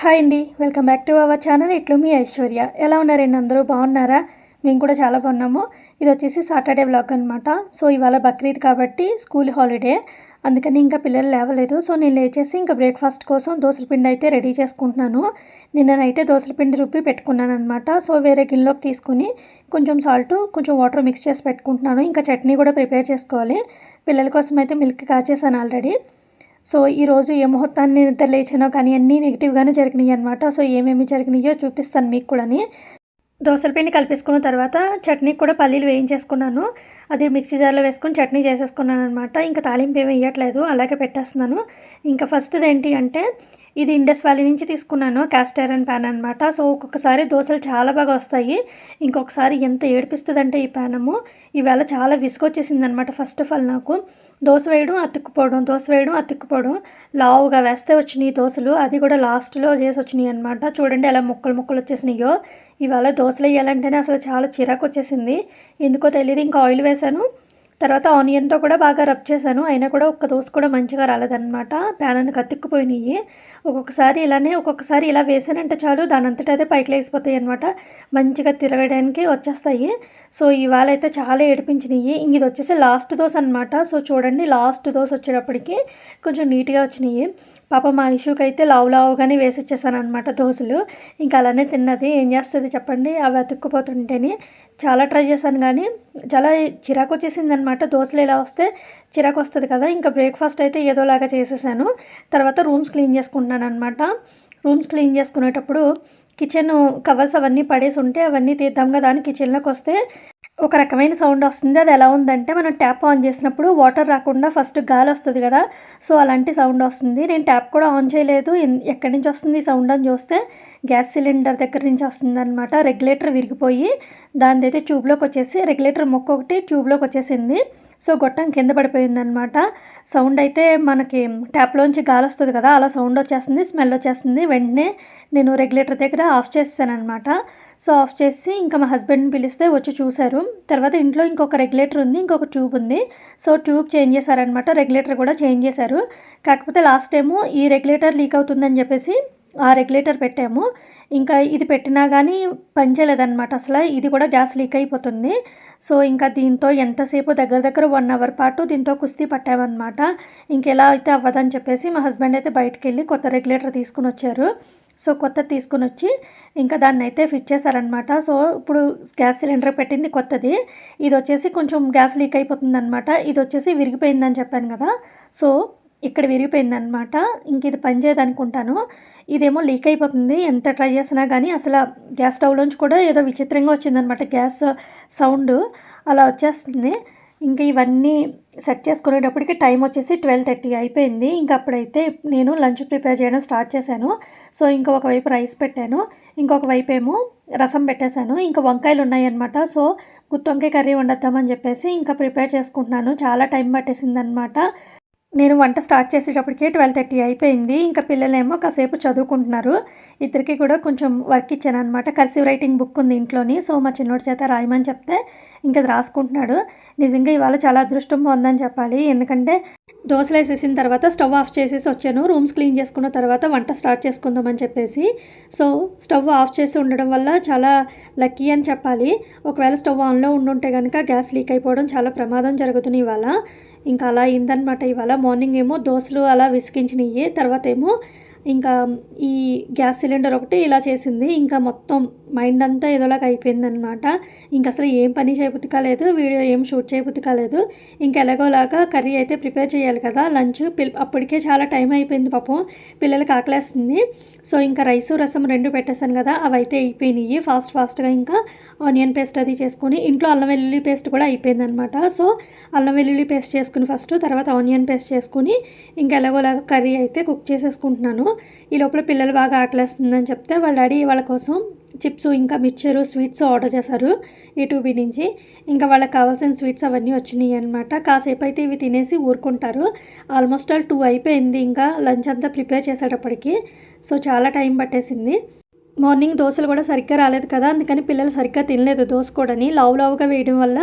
Hi అండి. Welcome back to our channel. ఇట్లు మీ ఐశ్వర్య. ఎలా ఉన్నారండి? అందరూ బాగున్నారా? మేము కూడా చాలా బాగున్నాము. ఇది వచ్చేసి సాటర్డే వ్లాగ్ అనమాట సో ఇవాళ బక్రీద్ కాబట్టి స్కూల్ హాలిడే. అందుకని ఇంకా పిల్లలు లేవలేదు. సో నేను లేచేసి ఇంకా బ్రేక్ఫాస్ట్ కోసం దోశల పిండి అయితే రెడీ చేసుకుంటున్నాను. నిన్న నైటే దోశల పిండి రుబ్బి పెట్టుకున్నాను అనమాట సో వేరే గిన్నెలోకి తీసుకుని కొంచెం సాల్ట్ కొంచెం వాటర్ మిక్స్ చేసి పెట్టుకుంటున్నాను. ఇంకా చట్నీ కూడా ప్రిపేర్ చేసుకోవాలి. పిల్లల కోసం అయితే మిల్క్ కాచేసాను ఆల్రెడీ. సో ఈరోజు ఏ ముహూర్తాన్ని నిద్ర లేచానో కానీ అన్నీ నెగిటివ్గానే జరిగినాయి అనమాట సో ఏమేమి జరిగినాయో చూపిస్తాను మీకు కూడాని. దోసల పిండి కలిపేసుకున్న తర్వాత చట్నీకి కూడా పల్లీలు వేయించేసుకున్నాను. అది మిక్సీ జార్లో వేసుకొని చట్నీ చేసేసుకున్నాను అనమాట ఇంకా తాలింపు ఏమి వేయట్లేదు అలాగే పెట్టేస్తున్నాను. ఇంకా ఫస్ట్ది ఏంటి అంటే ఇది ఇండస్ వ్యాలీ నుంచి తీసుకున్నాను క్యాస్ట్ ఐరన్ ప్యాన్ అనమాట సో ఒక్కొక్కసారి దోశలు చాలా బాగా వస్తాయి. ఇంకొకసారి ఎంత ఏడిపిస్తుందంటే ఈ ప్యానము. ఈవేళ చాలా విసుగొచ్చేసింది అనమాట ఫస్ట్ ఆఫ్ ఆల్ నాకు. దోశ వేయడం అతుక్కుపోవడం దోశ వేయడం అతుక్కుపోవడం. లావుగా వేస్తే వచ్చినాయి దోశలు. అది కూడా లాస్ట్లో చేసి వచ్చినాయి అనమాట చూడండి ఎలా ముక్కలు ముక్కలు వచ్చేసినాయో. ఇవాళ దోశలు వేయాలంటేనే అసలు చాలా చిరాకు వచ్చేసింది ఎందుకో తెలియదు ఇంకా ఆయిల్ వేసాను తర్వాత ఆనియన్తో కూడా బాగా రబ్ చేశాను. అయినా కూడా ఒక్క దోశ కూడా మంచిగా రాలేదన్నమాట. ప్యాన్ అని కత్తిక్కుపోయినాయి ఒక్కొక్కసారి ఇలానే ఒక్కొక్కసారి ఇలా వేసానంటే చాలు దాని అంతటా అదే పైకి లేచిపోతాయి అనమాట మంచిగా తిరగడానికి వచ్చేస్తాయి. సో ఇవాళ అయితే చాలా ఏడిపించినాయి ఇంక ఇది వచ్చేసి లాస్ట్ దోశ అనమాట సో చూడండి లాస్ట్ దోశ వచ్చేటప్పటికి కొంచెం నీట్గా వచ్చినాయి పాప మా ఇష్యూకి అయితే లావు లావుగానే వేసిచ్చేసాను అనమాట దోశలు. ఇంకా అలానే తిన్నది. ఏం చేస్తుంది చెప్పండి? అవి అతుక్కుపోతుంటేనే చాలా ట్రై చేశాను కానీ చాలా చిరాకు వచ్చేసింది అనమాట దోశలు ఇలా వస్తే చిరాకు వస్తుంది కదా. ఇంకా బ్రేక్ఫాస్ట్ అయితే ఏదోలాగా చేసేసాను. తర్వాత రూమ్స్ క్లీన్ చేసుకుంటున్నాను అనమాట రూమ్స్ క్లీన్ చేసుకునేటప్పుడు కిచెన్ కవర్స్ అవన్నీ పడేసి ఉంటే అవన్నీ తీద్దాం కదా అని కిచెన్లోకి వస్తే ఒక రకమైన సౌండ్ వస్తుంది. అది ఎలా ఉందంటే మనం ట్యాప్ ఆన్ చేసినప్పుడు వాటర్ రాకుండా ఫస్ట్ గాలి వస్తుంది కదా సో అలాంటి సౌండ్ వస్తుంది. నేను ట్యాప్ కూడా ఆన్ చేయలేదు. ఎక్కడి నుంచి వస్తుంది ఈ సౌండ్ అని చూస్తే గ్యాస్ సిలిండర్ దగ్గర నుంచి వస్తుంది అనమాట రెగ్యులేటర్ విరిగిపోయి దానిదైతే ట్యూబ్లోకి వచ్చేసి రెగ్యులేటర్ మొక్క ఒకటి ట్యూబ్లోకి వచ్చేసింది. సో గొట్టం కింద పడిపోయిందనమాట సౌండ్ అయితే మనకి ట్యాప్లోంచి గాలి వస్తుంది కదా అలా సౌండ్ వచ్చేస్తుంది స్మెల్ వచ్చేస్తుంది. వెంటనే నేను రెగ్యులేటర్ దగ్గర ఆఫ్ చేసానమాట సో ఆఫ్ చేసి ఇంకా మా హస్బెండ్ని పిలిస్తే వచ్చి చూశారు. తర్వాత ఇంట్లో ఇంకొక రెగ్యులేటర్ ఉంది ఇంకొక ట్యూబ్ ఉంది. సో ట్యూబ్ చేంజ్ చేశారనమాట రెగ్యులేటర్ కూడా చేంజ్ చేశారు. కాకపోతే లాస్ట్ టైము ఈ రెగ్యులేటర్ లీక్ అవుతుందని చెప్పేసి ఆ రెగ్యులేటర్ పెట్టాము. ఇంకా ఇది పెట్టినా కానీ పనిచేయలేదన్నమాట అసలు. ఇది కూడా గ్యాస్ లీక్ అయిపోతుంది. సో ఇంకా దీంతో ఎంతసేపు దగ్గర దగ్గర వన్ అవర్ పాటు దీంతో కుస్తీ పట్టామన్నమాట. ఇంకెలా అయితే అవ్వదని చెప్పేసి మా హస్బెండ్ అయితే బయటకు వెళ్ళి కొత్త రెగ్యులేటర్ తీసుకుని వచ్చారు. సో కొత్త తీసుకుని వచ్చి ఇంకా దాన్ని అయితే ఫిట్ చేశారనమాట సో ఇప్పుడు గ్యాస్ సిలిండర్ పెట్టింది కొత్తది. ఇది వచ్చేసి కొంచెం గ్యాస్ లీక్ అయిపోతుంది అనమాట ఇది వచ్చేసి విరిగిపోయిందని చెప్పాను కదా. సో ఇక్కడ విరిగిపోయిందనమాట ఇంక ఇది పనిచేయదు అనుకుంటాను ఇదేమో లీక్ అయిపోతుంది. ఎంత ట్రై చేసినా కానీ అసలు గ్యాస్ స్టవ్లోంచి కూడా ఏదో విచిత్రంగా వచ్చిందనమాట గ్యాస్ సౌండ్. అలా వచ్చేస్తుంది. ఇంకా ఇవన్నీ సెట్ చేసుకునేటప్పటికి టైం వచ్చేసి ట్వెల్వ్ థర్టీ అయిపోయింది. ఇంకా అప్పుడైతే నేను లంచ్ ప్రిపేర్ చేయడం స్టార్ట్ చేశాను. సో ఇంకా ఒకవైపు రైస్ పెట్టాను. ఇంకొక వైపు ఏమో రసం పెట్టేశాను. ఇంకా వంకాయలు ఉన్నాయన్నమాట. సో గుత్తి వంకాయ కర్రీ వండద్దామని చెప్పేసి ఇంకా ప్రిపేర్ చేసుకుంటున్నాను. చాలా టైం పట్టేసింది అనమాట నేను వంట స్టార్ట్ చేసేటప్పటికే ట్వెల్వ్ థర్టీ అయిపోయింది. ఇంకా పిల్లలేమో కాసేపు చదువుకుంటున్నారు. ఇద్దరికి కూడా కొంచెం వర్క్ ఇచ్చాను అనమాట కర్సివ్ రైటింగ్ బుక్ ఉంది ఇంట్లోని. సో మా చిన్నోడి చేత రాయమని చెప్తే ఇంకా అది రాసుకుంటున్నాడు. నిజంగా ఇవాళ చాలా అదృష్టం ఉందని చెప్పాలి. ఎందుకంటే దోశలు వేసేసిన తర్వాత స్టవ్ ఆఫ్ చేసేసి వచ్చాను. రూమ్స్ క్లీన్ చేసుకున్న తర్వాత వంట స్టార్ట్ చేసుకుందామని చెప్పేసి. సో స్టవ్ ఆఫ్ చేసి ఉండడం వల్ల చాలా లక్కీ అని చెప్పాలి. ఒకవేళ స్టవ్ ఆన్లో ఉండుంటే కనుక గ్యాస్ లీక్ అయిపోవడం చాలా ప్రమాదం జరుగుతుంది ఇవాళ. ఇంకా అలా అయిందనమాట ఇవాళ. మార్నింగ్ ఏమో దోశలు అలా విసిగించినవి తర్వాత ఏమో ఇంకా ఈ గ్యాస్ సిలిండర్ ఒకటి ఇలా చేసింది. ఇంకా మొత్తం మైండ్ అంతా ఏదోలాగా అయిపోయిందనమాట ఇంకా అసలు ఏం పని చేయబుద్ధి కాలేదు వీడియో ఏం షూట్ చేయబుద్ధి కాలేదు ఇంకా ఎలాగోలాగా కర్రీ అయితే ప్రిపేర్ చేయాలి కదా లంచ్ పిల్ అప్పటికే చాలా టైం అయిపోయింది పాపం పిల్లలకి ఆకలేస్తుంది. సో ఇంకా రైసు రసం రెండు పెట్టేశాను కదా అవి అయితే అయిపోయినాయి. ఫాస్ట్ ఫాస్ట్గా ఇంకా ఆనియన్ పేస్ట్ అది చేసుకొని ఇంట్లో అల్లం వెల్లుల్లి పేస్ట్ కూడా అయిపోయింది అనమాట సో అల్లం వెల్లుల్లి పేస్ట్ చేసుకుని ఫస్ట్ తర్వాత ఆనియన్ పేస్ట్ చేసుకుని ఇంకా ఎలాగోలాగా కర్రీ అయితే కుక్ చేసేసుకుంటున్నాను. ఈ లోపల పిల్లలు బాగా ఆకలేస్తుందని చెప్తే వాళ్ళ డాడీ వాళ్ళ కోసం చిప్స్ ఇంకా మిక్చరు స్వీట్స్ ఆర్డర్ చేశారు యూట్యూబీ నుంచి. ఇంకా వాళ్ళకి కావాల్సిన స్వీట్స్ అవన్నీ వచ్చినాయి అనమాట కాసేపు అయితే ఇవి తినేసి ఊరుకుంటారు. ఆల్మోస్ట్ ఆల్ టూ అయిపోయింది. ఇంకా లంచ్ అంతా ప్రిపేర్ చేసేటప్పటికి. సో చాలా టైం పట్టేసింది. మార్నింగ్ దోశలు కూడా సరిగ్గా రాలేదు కదా అందుకని పిల్లలు సరిగ్గా తినలేదు దోశ కూడాని లావు లావుగా వేయడం వల్ల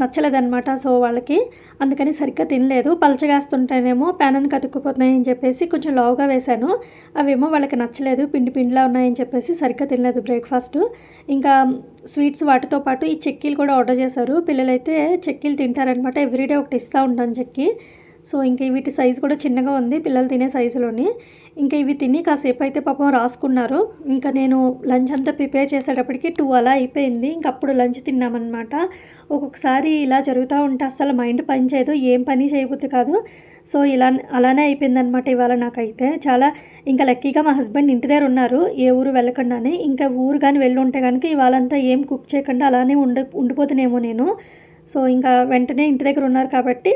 నచ్చలేదన్నమాట సో వాళ్ళకి. అందుకని సరిగ్గా తినలేదు. పలచగాస్తుంటేనేమో ప్యానని కతుక్కుపోతున్నాయని చెప్పేసి కొంచెం లావుగా వేశాను. అవేమో వాళ్ళకి నచ్చలేదు. పిండి పిండిలా ఉన్నాయని చెప్పేసి సరిగ్గా తినలేదు బ్రేక్ఫాస్ట్. ఇంకా స్వీట్స్ వాటితో పాటు ఈ చెక్కీలు కూడా ఆర్డర్ చేశారు. పిల్లలైతే చెక్కీలు తింటారనమాట ఎవ్రీడే ఒకటి ఇస్తూ ఉంటాను చెక్కీ. సో ఇంకా వీటి సైజు కూడా చిన్నగా ఉంది పిల్లలు తినే సైజులోని ఇంకా ఇవి తిని కాసేపు అయితే పాపం రాసుకున్నారు. ఇంకా నేను లంచ్ అంతా ప్రిపేర్ చేసేటప్పటికి టూ అలా అయిపోయింది. ఇంక అప్పుడు లంచ్ తిన్నామన్నమాట. ఒక్కొక్కసారి ఇలా జరుగుతూ ఉంటే అసలు మైండ్ పని చేయదు ఏం పని చేయబుద్ది కాదు. సో ఇలా అలానే అయిపోయిందనమాట ఇవాళ నాకైతే. చాలా ఇంకా లక్కీగా మా హస్బెండ్ ఇంటి దగ్గర ఉన్నారు ఏ ఊరు వెళ్ళకుండానే. ఇంకా ఊరు కానీ వెళ్ళి ఉంటే కనుక ఇవాళంతా ఏం కుక్ చేయకుండా అలానే ఉండి ఉండిపోతున్నామో నేను. సో ఇంకా వెంటనే ఇంటి దగ్గర ఉన్నారు కాబట్టి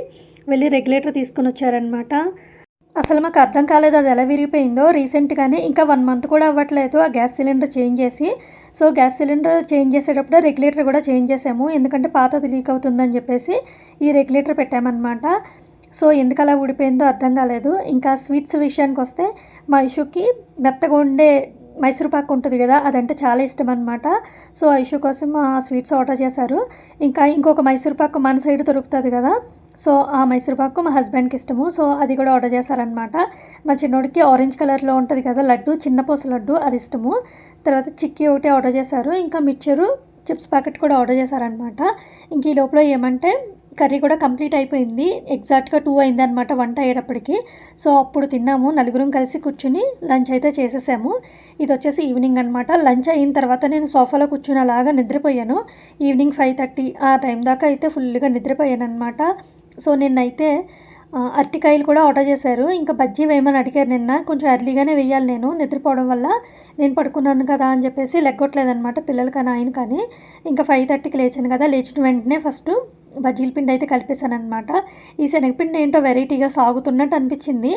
వెళ్ళి రెగ్యులేటర్ తీసుకొని వచ్చారనమాట అసలు మాకు అర్థం కాలేదు అది ఎలా విరిగిపోయిందో. రీసెంట్గానే ఇంకా వన్ మంత్ కూడా అవ్వట్లేదు ఆ గ్యాస్ సిలిండర్ చేంజ్ చేసి. సో గ్యాస్ సిలిండర్ చేంజ్ చేసేటప్పుడు రెగ్యులేటర్ కూడా చేంజ్ చేసాము. ఎందుకంటే పాతది లీక్ అవుతుందని చెప్పేసి ఈ రెగ్యులేటర్ పెట్టామన్నమాట. సో ఎందుకు అలా ఊడిపోయిందో అర్థం కాలేదు. ఇంకా స్వీట్స్ విషయానికి వస్తే మా ఇషుకి మెత్తగా ఉండే మైసూర్ పాక్ ఉంటుంది కదా అదంటే చాలా ఇష్టం అనమాట సో ఐషు కోసం ఆ స్వీట్స్ ఆర్డర్ చేశారు. ఇంకా ఇంకొక మైసూర్ పాక్ మన సైడ్ దొరుకుతుంది కదా సో ఆ మైసూర్పాకు మా హస్బెండ్కి ఇష్టము. సో అది కూడా ఆర్డర్ చేశారనమాట మా చిన్నోడికి ఆరెంజ్ కలర్లో ఉంటుంది కదా లడ్డు చిన్న పూస లడ్డు అది ఇష్టము. తర్వాత చిక్కీ ఒకటి ఆర్డర్ చేశారు. ఇంకా మిక్చరు చిప్స్ ప్యాకెట్ కూడా ఆర్డర్ చేశారనమాట ఇంక ఈ లోపల ఏమంటే కర్రీ కూడా కంప్లీట్ అయిపోయింది. ఎగ్జాక్ట్గా టూ అయిందనమాట వంట అయ్యేటప్పటికి. సో అప్పుడు తిన్నాము. నలుగురం కలిసి కూర్చుని లంచ్ అయితే చేసేసాము. ఇది వచ్చేసి ఈవినింగ్ అనమాట లంచ్ అయిన తర్వాత నేను సోఫాలో కూర్చుని అలాగా నిద్రపోయాను. ఈవినింగ్ ఫైవ్ థర్టీ ఆ టైం దాకా అయితే ఫుల్గా నిద్రపోయాను అనమాట సో నిన్నైతే అరటికాయలు కూడా ఆర్డర్ చేశారు. ఇంకా బజ్జీ వేయమని అడిగారు నిన్న. కొంచెం ఎర్లీగానే వేయాలి నేను. నిద్రపోవడం వల్ల నేను పడుకున్నాను కదా అని చెప్పేసి లెగ్గొట్టలేదనమాట పిల్లలు కానీ ఆయన కానీ. ఇంకా ఫైవ్ థర్టీకి లేచాను కదా. లేచిన వెంటనే ఫస్ట్ బజ్జీల పిండి అయితే కలిపేశానమాట ఈ శనగపిండి ఏంటో వెరైటీగా సాగుతున్నట్టు అనిపించింది.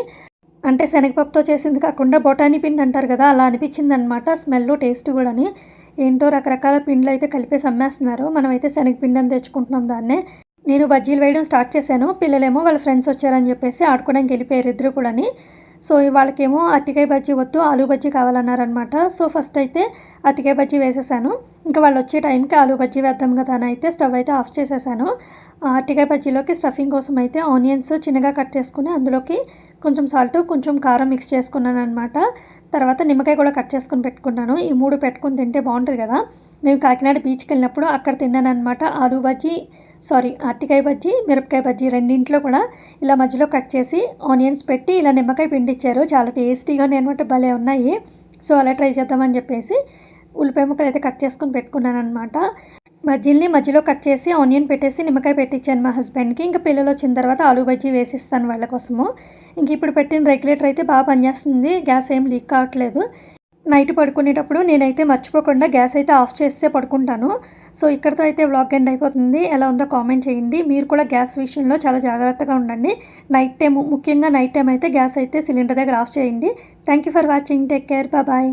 అంటే శనగపప్పుతో చేసింది కాకుండా బొటానీ పిండి అంటారు కదా అలా అనిపించింది అనమాట స్మెల్ టేస్ట్ కూడాని. ఏంటో రకరకాల పిండ్లు అయితే కలిపేసి అమ్మేస్తున్నారు. మనమైతే శనగపిండి అని తెచ్చుకుంటున్నాం దాన్నే. నేను బజ్జీలు వేయడం స్టార్ట్ చేశాను. పిల్లలేమో వాళ్ళ ఫ్రెండ్స్ వచ్చారని చెప్పేసి ఆడుకోవడానికి వెళ్ళిపోయారు ఇద్దరు కూడాని. సో వాళ్ళకేమో అరటికాయ బజ్జీ వద్దు ఆలు బజ్జీ కావాలన్నారనమాట సో ఫస్ట్ అయితే అరటికాయ బజ్జీ వేసేసాను. ఇంకా వాళ్ళు వచ్చే టైంకి ఆలు బజ్జీ వేద్దాం కదా అని అయితే స్టవ్ అయితే ఆఫ్ చేసేసాను. అరటికాయ బజ్జీలోకి స్టఫింగ్ కోసం అయితే ఆనియన్స్ చిన్నగా కట్ చేసుకుని అందులోకి కొంచెం సాల్ట్ కొంచెం కారం మిక్స్ చేసుకున్నాను అనమాట తర్వాత నిమ్మకాయ కూడా కట్ చేసుకుని పెట్టుకున్నాను. ఈ మూడు పెట్టుకుని తింటే బాగుంటుంది కదా. మేము కాకినాడ బీచ్కి వెళ్ళినప్పుడు అక్కడ తిన్నాను అనమాట ఆలు బజ్జీ. సారీ అరటికాయ బజ్జీ మిరపకాయ బజ్జీ రెండింట్లో కూడా ఇలా మధ్యలో కట్ చేసి ఆనియన్స్ పెట్టి ఇలా నిమ్మకాయ పిండిచ్చారు. చాలా టేస్టీగా అనమాట భలే ఉన్నాయి. సో అలా ట్రై చేద్దామని చెప్పేసి ఉల్లిపాయ ముక్కలు అయితే కట్ చేసుకొని పెట్టుకున్నాను అనమాట బజ్జీల్ని మధ్యలో కట్ చేసి ఆనియన్ పెట్టేసి నిమ్మకాయ పెట్టించాను మా హస్బెండ్కి. ఇంకా పిల్లలు వచ్చిన తర్వాత ఆలు బజ్జీ వేసిస్తాను వాళ్ళ కోసము. ఇంక ఇప్పుడు పెట్టిన రెగ్యులేటర్ అయితే బాగా పనిచేస్తుంది. గ్యాస్ ఏం లీక్ కావట్లేదు. నైట్ పడుకునేటప్పుడు నేనైతే మర్చిపోకుండా గ్యాస్ అయితే ఆఫ్ చేస్తే పడుకుంటాను. సో ఇక్కడతో అయితే వ్లాగ్ ఎండ్ అయిపోతుంది. ఎలా ఉందో కామెంట్ చేయండి. మీరు కూడా గ్యాస్ విషయంలో చాలా జాగ్రత్తగా ఉండండి. నైట్ టైం ముఖ్యంగా నైట్ టైం అయితే గ్యాస్ అయితే సిలిండర్ దగ్గర ఆఫ్ చేయండి. Thank you for watching. Take care. Bye.